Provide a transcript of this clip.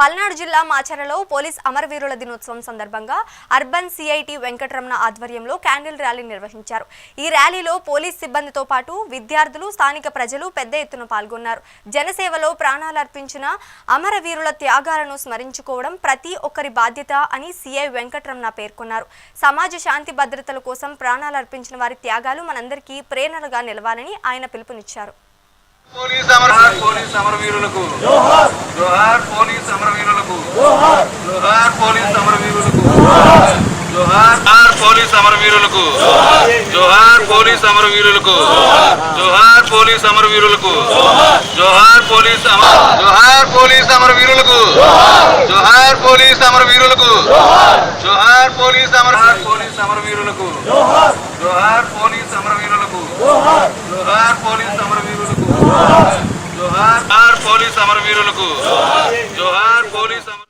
పల్నాడు జిల్లా మాచరలో పోలీస్ అమరవీరుల దినోత్సవం సందర్భంగా అర్బన్ సిఐటి వెంకటరమణ ఆధ్వర్యంలో క్యాండిల్ ర్యాలీ నిర్వహించారు. ఈ ర్యాలీలో పోలీస్ సిబ్బందితో పాటు విద్యార్థులు స్థానిక ప్రజలు పెద్ద ఎత్తున పాల్గొన్నారు. జనసేవలో ప్రాణాలర్పించిన అమరవీరుల త్యాగాలను స్మరించుకోవడం ప్రతి ఒక్కరి బాధ్యత అని సిఐ వెంకటరమణ పేర్కొన్నారు. సమాజ శాంతి భద్రతల కోసం ప్రాణాలర్పించిన వారి త్యాగాలు మనందరికీ ప్రేరణగా నిలవాలని ఆయన పిలుపునిచ్చారు. పోలీస్ అమర పోలీస్ అమరవీరులకు. జోహార్ పోలీస్ పోలీస్ అమరవీరులకు జోహార్ పోలీస్ అమరవీరులకు జోహార్ పోలీస్ అమరవీరులకు జోహార్ పోలీస్ అమరవీరులకు జోహార్ పోలీస్ అమర జోహార్ పోలీస్ అమరవీరులకు జోహార్ పోలీస్ అమరవీరులకు జోహార్ పోలీస్ అమర పోలీస్ అమరవీరులకు జోహార్ పోలీస్ అమరవీరులకు జోహార్ పోలీస్ అమరవీరులకు జోహార్ పోలీస్ అమరవీరులకు జోహార్ పోలీస్ అమర